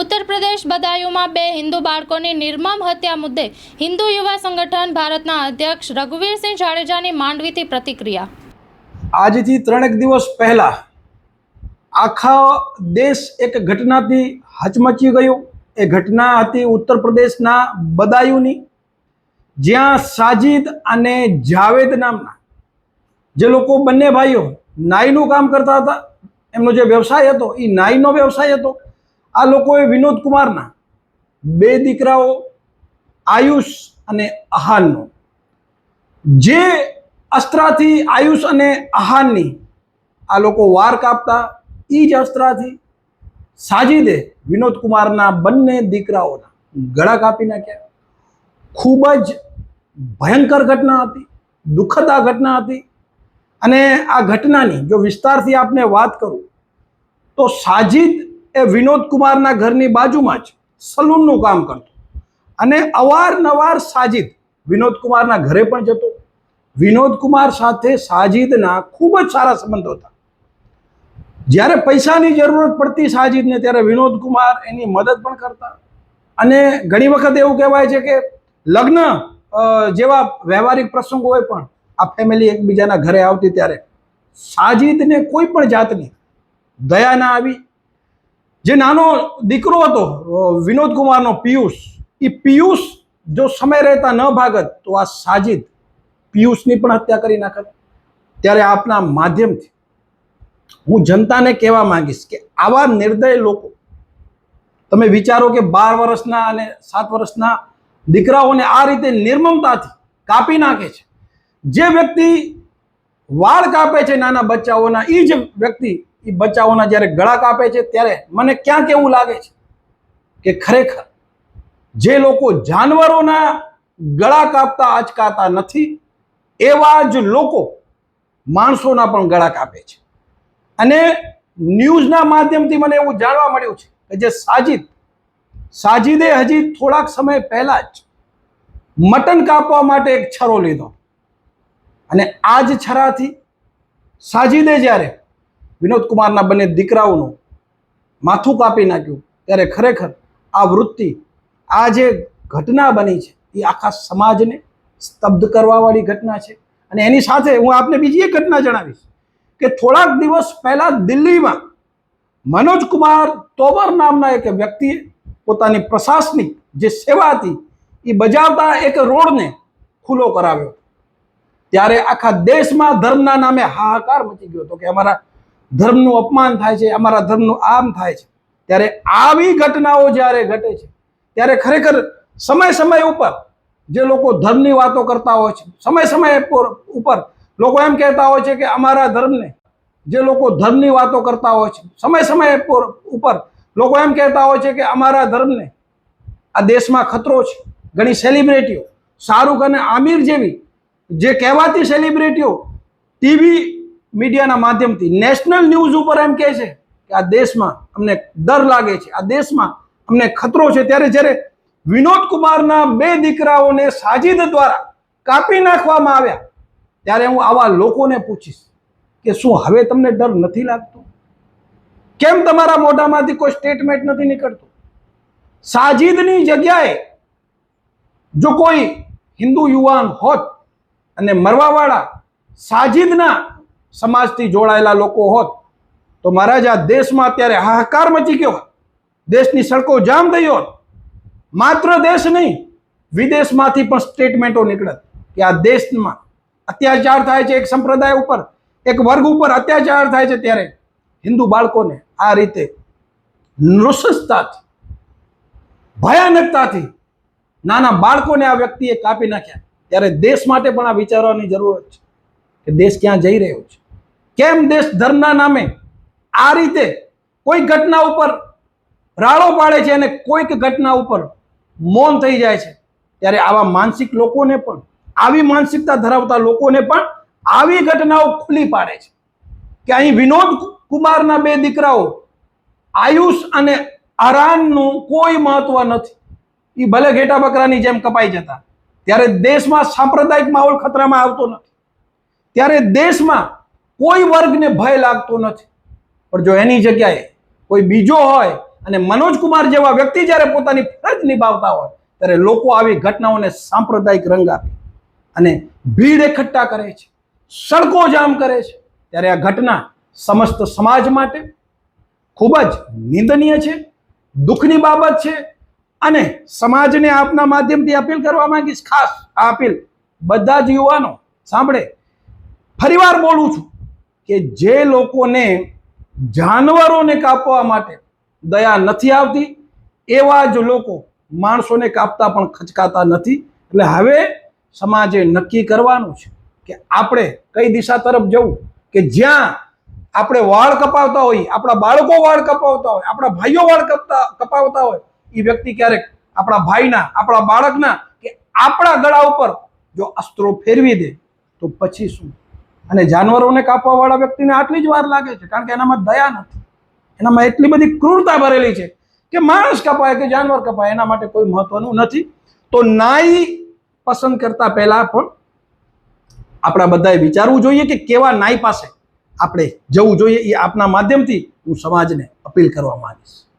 ઉત્તર પ્રદેશ બદાયુમાં બે હિન્દુ બાળકોની નિર્મમ હત્યા મુદ્દે હિન્દુ યુવા સંગઠન ભારતના અધ્યક્ષ રઘુવીરસિંહ જાડેજાની માંડવીથી પ્રતિક્રિયા. આજથી ત્રણેક દિવસ પહેલા આખા દેશ એક ઘટનાથી હચમચી ગયો. એ ઘટના હતી ઉત્તર પ્રદેશના બદાયુની. જ્યાં સાજિદ અને જાવેદ નામના જે લોકો બંને ભાઈઓ નાઈનું કામ કરતા હતા, એમનો જે વ્યવસાય હતો એ નાઈનો વ્યવસાય હતો. આ લોકોએ વિનોદ કુમારના બે દીકરાઓ, આયુષ અને અહાનનો. જે અસ્ત્રાથી આયુષ અને અહાનની આ લોકો વાર કાપતા એ જ અસ્ત્રાથી સાજીદે વિનોદ કુમારના બંને દીકરાઓના. ગળા કાપી નાખ્યા. ખૂબ જ ભયંકર ઘટના હતી, દુઃખદ આ ઘટના હતી. અને આ ઘટનાની જો વિસ્તારથી આપને વાત કરું, તો સાજીદ એ વિનોદ કુમારના ઘરની બાજુમાં જ સલૂનનું કામ કરતો. અને અવારનવાર સાજીદ વિનોદ કુમારના ઘરે પણ જતો. વિનોદ કુમાર સાથે સાજીદના ખૂબ જ સારા સંબંધો હતા. જ્યારે પૈસાની જરૂરત પડતી સાજિદને ત્યારે વિનોદ કુમાર એની મદદ પણ કરતા. અને ઘણી વખત એવું કહેવાય છે કે લગ્ન જેવા વ્યવહારિક પ્રસંગો હોય પણ આ ફેમિલી એકબીજાના ઘરે આવતી ત્યારે સાજીદને કોઈ પણ જાતની દયા ના આવી જે નાનો દીકરો હતો વિનોદ કુમારનો પિયુષ, એ પિયુષ જો સમય રહેતા ન ભાગત, તો આ સાજિદ પિયુષની પણ હત્યા કરી નાખત ત્યારે આપના માધ્યમથી હું જનતાને કહેવા માંગીશ કે આવા નિર્દય લોકો, તમે વિચારો કે બાર વર્ષના અને સાત વર્ષના દીકરાઓને આ રીતે નિર્મમતાથી કાપી નાખે છે. જે વ્યક્તિ વાળ કાપે છે નાના બચ્ચાઓના એ જ વ્યક્તિ એ બચ્ચાઓના જ્યારે ગળા કાપે છે, ત્યારે મને ક્યાંક એવું લાગે છે કે ખરેખર જે લોકો જાનવરોના ગળા કાપતા આચકાતા નથી, એવા જ લોકો માણસોના પણ ગળા કાપે છે. અને ન્યૂઝના માધ્યમથી મને એવું જાણવા મળ્યું છે કે જે સાજિદ, સાજિદે હજી થોડાક સમય પહેલા જ મટન કાપવા માટે એક છરો લીધો. અને આ જ છરાથી સાજિદે જ્યારે વિનોદ કુમારના બંને દીકરાઓનું માથું કાપી નાખ્યું. ત્યારે ખરેખર આ વૃત્તિ, આ જે ઘટના બની છે, એ આખા સમાજને સ્તબ્ધ કરવાવાળી ઘટના છે. અને એની સાથે હું આપને બીજી એક ઘટના જણાવીશ કે થોડાક દિવસ પહેલા દિલ્હીમાં મનોજ કુમાર તોબર નામના એક વ્યક્તિએ પોતાની પ્રશાસનિક જે સેવા હતી, એ બજાવતા એક રોડને ખુલ્લો કરાવ્યો. ત્યારે આખા દેશમાં ધર્મના નામે હાહાકાર મચી ગયો હતો કે અમારા ધર્મનું અપમાન થાય છે, અમારા ધર્મનું આમ થાય છે. ત્યારે આવી ઘટનાઓ જ્યારે ઘટે છે, ત્યારે ખરેખર સમય સમય ઉપર જે લોકો ધર્મની વાતો કરતા હોય છે, સમય સમય પર- ઉપર લોકો એમ કહેતા હોય છે કે અમારા ધર્મને જે લોકો ધર્મની વાતો કરતા હોય છે, સમય સમય પર- ઉપર લોકો એમ કહેતા હોય છે કે અમારા ધર્મને આ દેશમાં ખતરો છે, ઘણી સેલિબ્રિટીઓ શાહરૂખ અને આમિર જેવી જે કહેવાતી સેલિબ્રિટીઓ ટીવી મીડિયાના માધ્યમથી નેશનલ ન્યૂઝ ઉપર એમ કહે છે કે આ દેશમાં અમને ડર લાગે છે. આ દેશમાં અમને ખતરો છે. ત્યારે જ્યારે વિનોદ કુમારના બે દીકરાઓને સાજિદ દ્વારા કાપી નાખવામાં આવ્યા, ત્યારે હું આવા લોકોને પૂછીશ કે શું હવે તમને ડર નથી લાગતો? કેમ તમારા મોઢામાંથી કોઈ સ્ટેટમેન્ટ નથી નીકળતું? સાજિદની જગ્યાએ જો કોઈ હિન્દુ યુવાન હોત અને મરવાવાળા સાજિદના સમાજથી જોડાયેલા લોકો હોત, તો મહારાજ આ દેશમાં અત્યારે હાહાકાર મચી ગયો હોત. દેશની સડકો જામ થઈ હોત. માત્ર દેશ નહીં, વિદેશમાંથી પણ સ્ટેટમેન્ટો નીકળત કે આ દેશમાં અત્યાચાર થાય છે એક સંપ્રદાય ઉપર, એક વર્ગ ઉપર અત્યાચાર થાય છે ત્યારે હિન્દુ બાળકોને આ રીતે નૃશંસતાથી, ભયાનકતાથી નાના બાળકોને આ વ્યક્તિએ કાપી નાખ્યા. ત્યારે દેશ માટે પણ આ વિચારવાની જરૂરત છે કે દેશ ક્યાં જઈ રહ્યો છે. કેમ દેશ ધર્મના નામે આ રીતે કોઈ ઘટના ઉપર રાળો પાડે છે અને કોઈક ઘટના ઉપર મૌન થઈ જાય છે? ત્યારે આવા માનસિક લોકોને પણ, આવી માનસિકતા ધરાવતા લોકોને પણ આવી ઘટનાઓ ખુલ્લી પાડે છે. કે અહીં વિનોદ કુમારના બે દીકરાઓ આયુષ અને આરાનનું કોઈ મહત્વ નથી. એ ભલે ઘેટા બકરાની જેમ કપાઈ જતા, ત્યારે દેશમાં સાંપ્રદાયિક માહોલ ખતરામાં આવતો નથી. ત્યારે દેશમાં કોઈ વર્ગને ભય લાગતો નથી. પણ જો એની જગ્યાએ કોઈ બીજો હોય અને મનોજ કુમાર જેવા વ્યક્તિ જ્યારે પોતાની ફરજ નિભાવતા હોય, ત્યારે લોકો આવી ઘટનાઓને સાંપ્રદાયિક રંગ આપે અને ભીડ એકઠા કરે છે સડકો જામ કરે છે. ત્યારે આ ઘટના સમસ્ત સમાજ માટે ખૂબ જ નિંદનીય છે, દુઃખની બાબત છે અને સમાજને આપના માધ્યમથી અપીલ કરવા માંગીશ. ખાસ આ અપીલ બધા જ યુવાનો સાંભળે. ફરીવાર બોલું છું કે જે લોકોને જાનવરોને કાપવા માટે દયા નથી આવતી, એવા જ લોકો માણસોને કાપતા પણ ખચકાતા નથી. એટલે હવે સમાજે નક્કી કરવાનું છે કે આપણે કઈ દિશા તરફ જવું? કે જ્યાં આપણે વાળ કપાવતા હોય, આપણા બાળકો વાળ કપાવતા હોય, આપણા ભાઈઓ વાળ કપતા, કપાવતા હોય એ વ્યક્તિ ક્યારેક આપણા ભાઈના, આપણા બાળકના કે આપણા ગળા ઉપર જો અસ્ત્રો ફેરવી દે, તો પછી શું? અને જાનવરોને કાપવાવાળા વ્યક્તિને આટલી જ વાર લાગે છે, કારણ કે એનામાં દયા નથી. એનામાં એટલી બધી ક્રૂરતા ભરેલી છે કે માણસ કપાય કે જાનવર કપાય, એના માટે કોઈ મહત્વનું નથી. તો નાઈ પસંદ કરતા પહેલા પણ આપણા બધાએ વિચારવું જોઈએ કે કેવા નાઈ પાસે આપણે જવું જોઈએ. એ આપના માધ્યમથી હું સમાજને અપીલ કરવા માંગીશ.